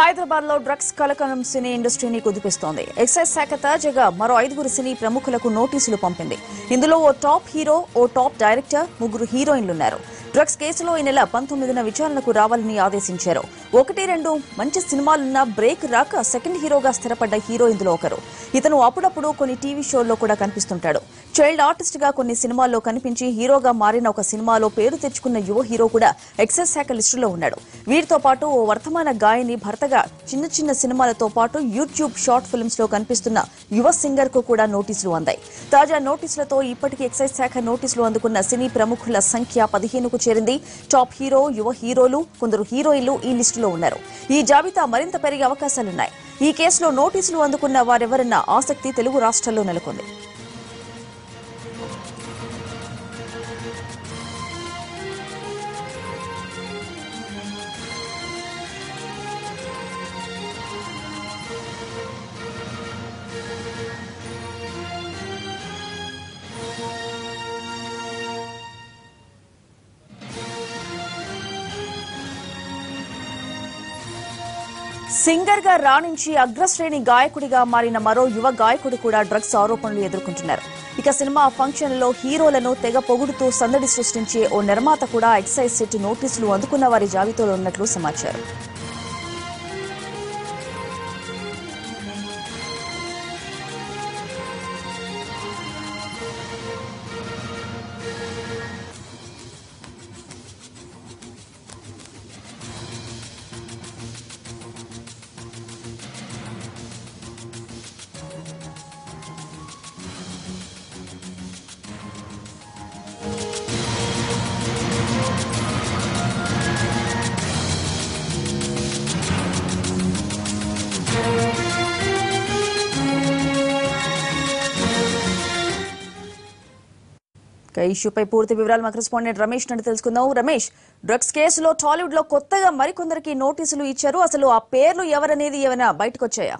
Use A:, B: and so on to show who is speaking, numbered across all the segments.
A: హైదరాబాద్లో డ్రగ్స్ కలకలం సినీ ఇండస్ట్రీని కుదిపిస్తోంది. ఎక్సైజ్ శాఖ తాజాగా మరో ఐదుగురు సినీ ప్రముఖులకు నోటీసులు పంపింది. ఇందులో ఓ టాప్ హీరో ఓ టాప్ డైరెక్టర్ ముగ్గురు హీరోయిన్లున్నారు. డ్రగ్స్ కేసులో ఈ నెల పంతొమ్మిదిన విచారణకు రావాలని ఆదేశించారు. ఒకటి రెండు మంచి సినిమాలున్నా బ్రేక్ రాక సెకండ్ హీరోగా స్థిరపడ్డ హీరో ఇందులో ఒకరు. ఇతను అప్పుడప్పుడు కొన్ని టీవీ షోల్లో కూడా కనిపిస్తుంటాడు. చైల్డ్ ఆర్టిస్ట్గా కొన్ని సినిమాల్లో కనిపించి హీరోగా మారిన ఒక సినిమాలో పేరు తెచ్చుకున్న యువ హీరో కూడా ఎక్సైజ్ శాఖ లిస్టులో ఉన్నాడు. వీరితో పాటు ఓ వర్తమాన గాయని భర్తగా చిన్న చిన్న సినిమాలతో పాటు యూట్యూబ్ షార్ట్ ఫిల్మ్స్లో కనిపిస్తున్న యువ సింగర్కు కూడా నోటీసులు అందాయి. తాజా నోటీసులతో ఇప్పటికీ ఎక్సైజ్ శాఖ నోటీసులు అందుకున్న సినీ ప్రముఖుల సంఖ్య పదిహేనుకు చేరింది. టాప్ హీరో యువ హీరోలు కొందరు హీరోయిన్లు ఈ లిస్టులో ఉన్నారు. ఈ జాబితా మరింత పెరిగే అవకాశాలున్నాయి. ఈ కేసులో నోటీసులు అందుకున్న వారెవరన్న ఆసక్తి తెలుగు రాష్ట్రాల్లో నెలకొంది. సింగర్గా రాణించి అగ్రశ్రేణి గాయకుడిగా మారిన మరో యువ గాయకుడు కూడా డ్రగ్స్ ఆరోపణలు ఎదుర్కొంటున్నారు. ఇక సినిమా ఫంక్షన్లలో హీరోలను తెగ పొగుడుతూ సందడి సృష్టించే ఓ నిర్మాత కూడా ఎక్సైజ్ సెట్ నోటీసులు అందుకున్న వారి జాబితాలో ఉన్నట్లు సమాచారం. ఇష్యూపై పూర్తి వివరాలు మా కరెస్పాండెంట్ రమేష్ నుండి తెలుసుకుందాం. రమేష్ డ్రగ్స్ కేసులో టాలీవుడ్లో కొత్తగా మరికొందరికి నోటీసులు ఇచ్చారు. అసలు ఆ పేర్లు ఎవరనేది ఏమైనా బయటకు వచ్చాయా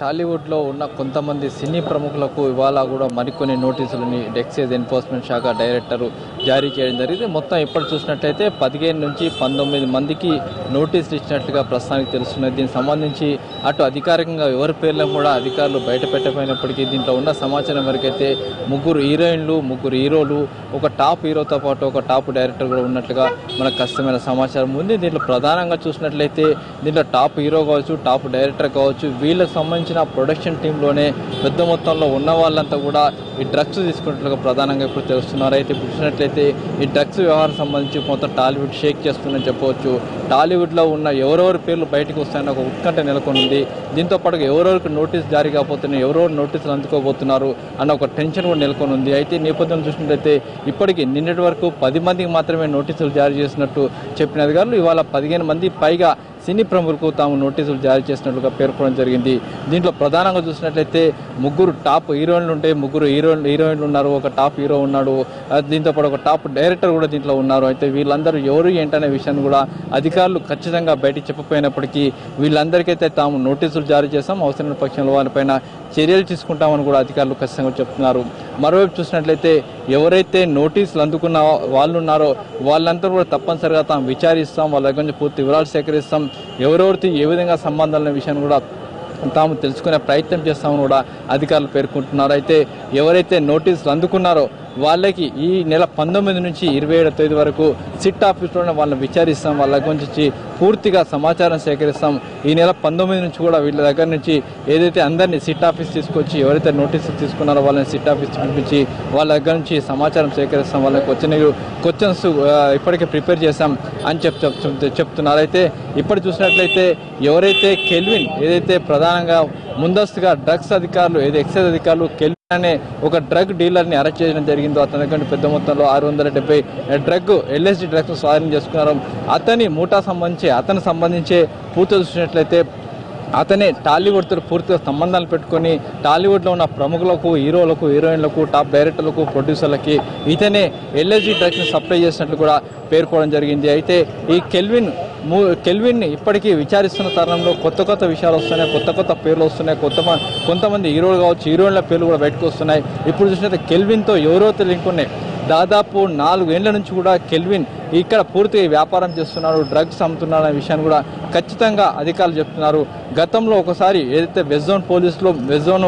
B: టాలీవుడ్లో ఉన్న కొంతమంది సినీ ప్రముఖులకు ఇవాళ కూడా మరికొన్ని నోటీసులని ఎక్సైజ్ ఎన్ఫోర్స్మెంట్ శాఖ డైరెక్టర్ జారీ చేయడం జరిగింది. మొత్తం ఇప్పుడు చూసినట్లయితే పదిహేను నుంచి పంతొమ్మిది మందికి నోటీసులు ఇచ్చినట్లుగా ప్రస్తుతానికి తెలుస్తున్నది. దీనికి సంబంధించి అటు అధికారికంగా ఎవరి పేర్లను కూడా అధికారులు బయట పెట్టకపోయినప్పటికీ దీంట్లో ఉన్న సమాచారం వరకైతే ముగ్గురు హీరోయిన్లు ముగ్గురు హీరోలు ఒక టాప్ హీరోతో పాటు ఒక టాప్ డైరెక్టర్ కూడా ఉన్నట్లుగా మనకు కష్టమైన సమాచారం ఉంది. దీంట్లో ప్రధానంగా చూసినట్లయితే దీంట్లో టాప్ హీరో కావచ్చు టాప్ డైరెక్టర్ కావచ్చు వీళ్ళకి సంబంధించిన ప్రొడక్షన్ టీంలోనే పెద్ద మొత్తంలో ఉన్న వాళ్ళంతా కూడా ఈ డ్రగ్స్ తీసుకున్నట్లుగా ప్రధానంగా ఇప్పుడు తెలుస్తున్నారు. అయితే ఇప్పుడు చూసినట్లయితే ఈ డ్రగ్స్ వ్యవహారం సంబంధించి మొత్తం టాలీవుడ్ షేక్ చేస్తుందని చెప్పవచ్చు. టాలీవుడ్లో ఉన్న ఎవరెవరి పేర్లు బయటకు వస్తాయని ఒక ఉత్కంఠ నెలకొని ఉంది దీంతో పాటు ఎవరెవరికి నోటీస్ జారీ కాబోతున్నాయి ఎవరెవరు నోటీసులు అందుకోబోతున్నారు అన్న ఒక టెన్షన్ కూడా నెలకొని ఉంది అయితే నేపథ్యం చూసినట్లయితే ఇప్పటికీ నిన్నటి వరకు పది మందికి మాత్రమే నోటీసులు జారీ చేసినట్టు చెప్పిన అధికారులు ఇవాళ పదిహేను మంది పైగా సినీ ప్రముఖులకు తాము నోటీసులు జారీ చేసినట్లుగా పేర్కొనడం జరిగింది. దీంట్లో ప్రధానంగా చూసినట్లయితే ముగ్గురు టాప్ హీరోయిన్లు ఉంటే ముగ్గురు హీరోయిన్ హీరోయిన్లు ఉన్నారు ఒక టాప్ హీరో ఉన్నాడు దీంతోపాటు దీంతో పాటు ఒక టాప్ డైరెక్టర్ కూడా దీంట్లో ఉన్నారు. అయితే వీళ్ళందరూ ఎవరు ఏంటనే విషయాన్ని కూడా అధికారులు ఖచ్చితంగా బయటికి చెప్పపోయినప్పటికీ వీళ్ళందరికైతే తాము నోటీసులు జారీ చేస్తాం అవసరమైన పక్షంలో వారిపైన చర్యలు తీసుకుంటామని కూడా అధికారులు ఖచ్చితంగా చెప్తున్నారు. మరోవైపు చూసినట్లయితే ఎవరైతే నోటీసులు అందుకున్న వాళ్ళు ఉన్నారో వాళ్ళంతా కూడా తప్పనిసరిగా తాము విచారిస్తాం వాళ్ళ దగ్గర నుంచి పూర్తి వివరాలు సేకరిస్తాం. ఎవరెవరితో ఏ విధంగా సంబంధాలు విషయాన్ని కూడా తాము తెలుసుకునే ప్రయత్నం చేస్తామని కూడా అధికారులు పేర్కొంటున్నారు. అయితే ఎవరైతే నోటీసులు అందుకున్నారో వాళ్ళకి ఈ నెల పంతొమ్మిది నుంచి ఇరవై ఏడో తేదీ వరకు సిట్ ఆఫీస్లోనే వాళ్ళని విచారిస్తాం వాళ్ళ గురించి పూర్తిగా సమాచారం సేకరిస్తాం. ఈ నెల పంతొమ్మిది నుంచి కూడా వీళ్ళ దగ్గర నుంచి ఏదైతే అందరినీ సిట్ ఆఫీస్ తీసుకొచ్చి ఎవరైతే నోటీసులు తీసుకున్నారో వాళ్ళని సిట్ ఆఫీస్ పిలిపించి వాళ్ళ దగ్గర నుంచి సమాచారం సేకరిస్తాం వాళ్ళకి వచ్చిన క్వశ్చన్స్ ఇప్పటికే ప్రిపేర్ చేశాం అని చెప్ చెప్- చెప్తున్నారు. అయితే ఇప్పుడు చూసినట్లయితే ఎవరైతే కెల్విన్ ఏదైతే ప్రధానంగా ముందస్తుగా డ్రగ్స్ అధికారులు ఏదైతే ఎక్సైజ్ అధికారులు కెల్విన్ అనే ఒక డ్రగ్ డీలర్ని అరెస్ట్ చేయడం జరిగిందో అతని దగ్గర పెద్ద మొత్తంలో ఆరు వందల డెబ్బై డ్రగ్ ఎల్ఎస్డి డ్రగ్స్ స్వాధీనం చేసుకున్నారు. అతని మూటా సంబంధించి అతను సంబంధించే పూర్తి చూసినట్లయితే అతనే టాలీవుడ్తో పూర్తిగా సంబంధాలు పెట్టుకొని టాలీవుడ్లో ఉన్న ప్రముఖులకు హీరోలకు హీరోయిన్లకు టాప్ డైరెక్టర్లకు ప్రొడ్యూసర్లకి ఇతనే ఎల్ఎస్జి డ్రగ్స్ని సప్లై చేసినట్లు కూడా పేర్కోవడం జరిగింది. అయితే ఈ కెల్విన్ కెల్విన్ని ఇప్పటికీ విచారిస్తున్న తరుణంలో కొత్త కొత్త విషయాలు వస్తున్నాయి కొత్త కొత్త పేర్లు వస్తున్నాయి కొత్త కొంతమంది హీరోలు కావచ్చు హీరోయిన్ల పేర్లు కూడా బయటకు వస్తున్నాయి. ఇప్పుడు చూసినట్టు కెల్విన్తో ఎవరో తెలియకున్నాయి దాదాపు నాలుగు ఏళ్ళ నుంచి కూడా కెల్విన్ ఇక్కడ పూర్తిగా వ్యాపారం చేస్తున్నారు డ్రగ్స్ అమ్ముతున్నారు అనే విషయాన్ని కూడా ఖచ్చితంగా అధికారులు చెప్తున్నారు. గతంలో ఒకసారి ఏదైతే వెస్ట్ జోన్ పోలీసులు వెస్ట్ జోన్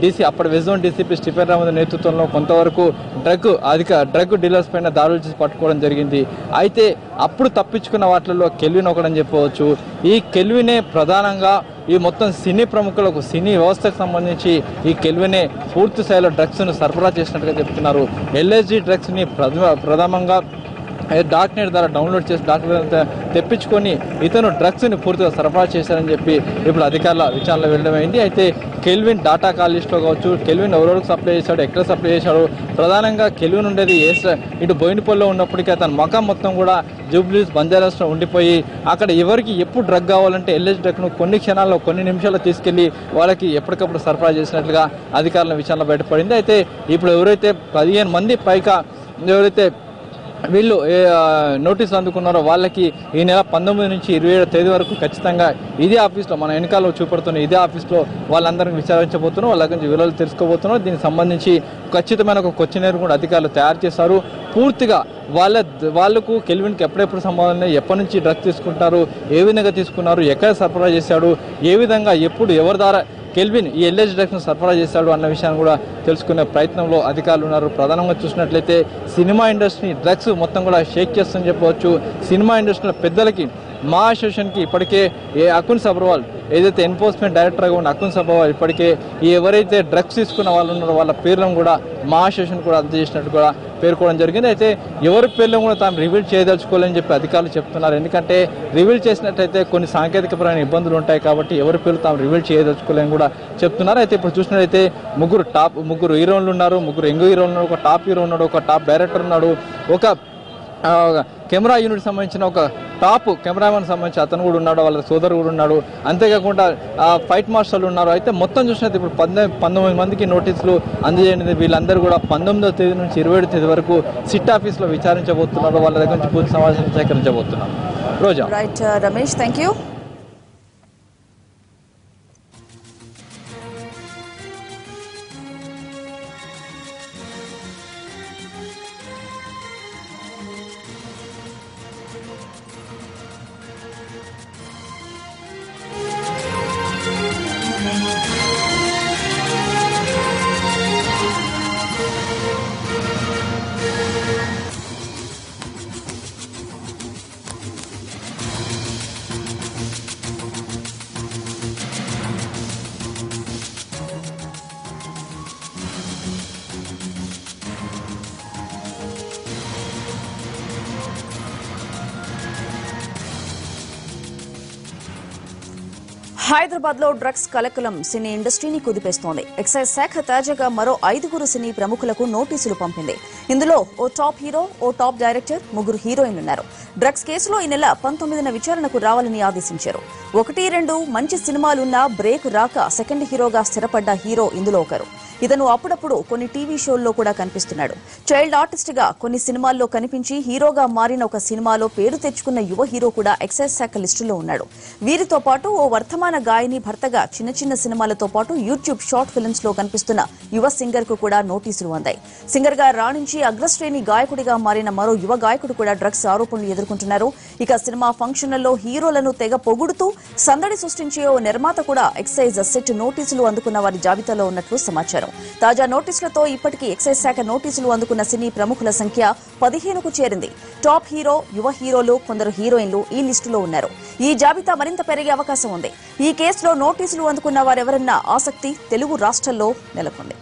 B: డీసీ అప్పటి west zone DCP Stephen Raman నేతృత్వంలో కొంతవరకు డ్రగ్ అధిక డ్రగ్ డీలర్స్ పైన దాడులు చేసి పట్టుకోవడం జరిగింది. అయితే అప్పుడు తప్పించుకున్న వాటిల్లో కెల్విన్ ఒకడని చెప్పవచ్చు. ఈ కెల్వినే ప్రధానంగా ఈ మొత్తం సినీ ప్రముఖులకు సినీ వ్యవస్థకు సంబంధించి ఈ కెల్వినే పూర్తి స్థాయిలో డ్రగ్స్ను సరఫరా చేసినట్టుగా చెప్తున్నారు. ఎల్ఎస్జి డ్రగ్స్ని ప్రథమ ప్రథమంగా డార్క్ నెట్ ద్వారా డౌన్లోడ్ చేసి డార్క్ తెప్పించుకొని ఇతను డ్రగ్స్ని పూర్తిగా సరఫరా చేశారని చెప్పి ఇప్పుడు అధికారుల విచారణలో వెళ్ళడమైంది అయితే కెల్విన్ డాటా కాలిస్ట్లో కావచ్చు కెల్విన్ ఎవరెవరికి సప్లై చేశాడు ఎక్కడ సప్లై చేశాడు ప్రధానంగా కెల్విన్ ఉండేది ఏ ఇటు బోయినపల్లిలో ఉన్నప్పటికీ అతని మకం మొత్తం కూడా జూబ్లీస్ బంజారాస్లో ఉండిపోయి అక్కడ ఎవరికి ఎప్పుడు డ్రగ్ కావాలంటే ఎల్ఎస్ డ్రగ్ను కొన్ని క్షణాల్లో కొన్ని నిమిషాల్లో తీసుకెళ్ళి వాళ్ళకి ఎప్పటికప్పుడు సరఫరా చేసినట్లుగా అధికారుల విచారణ బయటపడింది. అయితే ఇప్పుడు ఎవరైతే పదిహేను మంది పైగా ఎవరైతే వీళ్ళు నోటీస్ నోటీసులు అందుకున్నారో వాళ్ళకి ఈ నెల పంతొమ్మిది నుంచి ఇరవై ఏడు తేదీ వరకు ఖచ్చితంగా ఇదే ఆఫీస్లో మన వెనకాల చూపడుతున్న ఇదే ఆఫీస్లో వాళ్ళందరికి విచారించబోతున్నాం వాళ్ళ గురించి వివరాలు తెలుసుకోబోతున్నాం దీనికి సంబంధించి ఖచ్చితమైన ఒక క్వశ్చనర్ కూడా అధికారులు తయారు చేశారు. పూర్తిగా వాళ్ళ వాళ్ళకు కెల్విన్కి ఎప్పుడెప్పుడు సంబంధం ఎప్పటి నుంచి డ్రగ్స్ తీసుకుంటారు ఏ విధంగా తీసుకున్నారు ఎక్కడ సరఫరా చేశాడు ఏ విధంగా ఎప్పుడు ఎవరి ద్వారా కెల్విన్ ఈ ఎల్ఎస్ డ్రగ్స్ను సరఫరా చేశాడు అన్న విషయాన్ని కూడా తెలుసుకునే ప్రయత్నంలో అధికారులు ఉన్నారు. ప్రధానంగా చూసినట్లయితే సినిమా ఇండస్ట్రీ డ్రగ్స్ మొత్తం కూడా షేక్ చేస్తుందని చెప్పవచ్చు. సినిమా ఇండస్ట్రీలో పెద్దలకి మా అసోసియేషన్కి ఇప్పటికే ఏ అకున్ సబర్వాల్ ఏదైతే ఎన్ఫోర్స్మెంట్ డైరెక్టర్గా ఉన్న అకున్ సబర్వాల్ ఇప్పటికే ఎవరైతే డ్రగ్స్ తీసుకున్న వాళ్ళు ఉన్నారో వాళ్ళ పేర్లను కూడా మా అసోసియేషన్ కూడా అందజేసినట్టు కూడా పేర్కోవడం జరిగింది. అయితే ఎవరి పేర్లను కూడా తాము రివీల్ చేయదలుచుకోవాలని చెప్పి అధికారులు చెప్తున్నారు. ఎందుకంటే రివీల్ చేసినట్టయితే కొన్ని సాంకేతికపరమైన ఇబ్బందులు ఉంటాయి కాబట్టి ఎవరి పేర్లు తాము రివీల్ చేయదలుచుకోలేని కూడా చెప్తున్నారు. అయితే ఇప్పుడు చూసినట్టయితే ముగ్గురు టాప్ ముగ్గురు హీరోలు ఉన్నారు ముగ్గురు యంగ్ హీరోలు ఉన్నారు ఒక టాప్ హీరో ఉన్నాడు ఒక టాప్ డైరెక్టర్ ఉన్నాడు ఒక కెమెరా యూనిట్ సంబంధించిన ఒక టాప్ కెమెరామెన్ సంబంధించి అతను కూడా ఉన్నాడు వాళ్ళ సోదరు కూడా ఉన్నాడు. అంతేకాకుండా ఫైట్ మాస్టర్లు ఉన్నారు. అయితే మొత్తం చూసినట్టు ఇప్పుడు పంతొమ్మిది పంతొమ్మిది మందికి నోటీసులు అందజేయండి వీళ్ళందరూ కూడా పంతొమ్మిదో తేదీ నుంచి ఇరవై ఏడు తేదీ వరకు సిట్ ఆఫీస్లో విచారించబోతున్నారు. వాళ్ళ దగ్గర నుంచి పూర్తి సమాచారం సేకరించబోతున్నారు. Roja.
A: Right Ramesh thank you హైదరాబాద్లో డ్రగ్స్ కలకలం సినీ ఇండస్ట్రీని కుదిపేస్తోంది. ఎక్సైజ్ శాఖ తాజాగా మరో ఐదుగురు సినీ ప్రముఖులకు నోటీసులు పంపింది. ఇందులో ఓ టాప్ హీరో ఓ టాప్ డైరెక్టర్ ముగ్గురు హీరోయిన్లున్నారు డ్రగ్స్ కేసులో ఈ నెల పంతొమ్మిదిన విచారణకు రావాలని ఆదేశించారు. ఒకటి రెండు మంచి సినిమాలున్నా బ్రేక్ రాక సెకండ్ హీరోగా స్థిరపడ్డ హీరో ఇందులో ఒకరు. ఇతను అప్పుడప్పుడు కొన్ని టీవీ షోల్లో కూడా కనిపిస్తున్నాడు. చైల్డ్ ఆర్టిస్ట్గా కొన్ని సినిమాల్లో కనిపించి హీరోగా మారిన ఒక సినిమాలో పేరు తెచ్చుకున్న యువ హీరో కూడా ఎక్సైజ్ శాఖ లిస్టులో ఉన్నాడు. వీరితో పాటు ఓ వర్తమాన గాయని భర్తగా చిన్న చిన్న సినిమాలతో పాటు యూట్యూబ్ షార్ట్ ఫిల్మ్స్లో కనిపిస్తున్న యువ సింగర్కు కూడా నోటీసులు అందాయి. సింగర్గా రాణించి అగ్రశ్రేణి గాయకుడిగా మారిన మరో యువ గాయకుడు కూడా డ్రగ్స్ ఆరోపణలు ఎదుర్కొంటున్నారు. ఇక సినిమా ఫంక్షన్లలో హీరోలను తెగ పొగుడుతూ సందడి సృష్టించే ఓ నిర్మాత కూడా ఎక్సైజ్ సెట్ నోటీసులు అందుకున్న వారి జాబితాలో ఉన్నట్లు సమాచారం. తాజా నోటీసులతో ఇప్పటికీ ఎక్సైజ్ శాఖ నోటీసులు అందుకున్న సినీ ప్రముఖుల సంఖ్య పదిహేనుకు చేరింది. టాప్ హీరో యువ హీరోలు కొందరు హీరోయిన్లు ఈ లిస్టులో ఉన్నారు. ఈ జాబితా మరింత పెరిగే అవకాశం ఉంది. ఈ కేసులో నోటీసులు అందుకున్న వారెవరన్నా ఆసక్తి తెలుగు రాష్ట్రాల్లో నెలకొంది.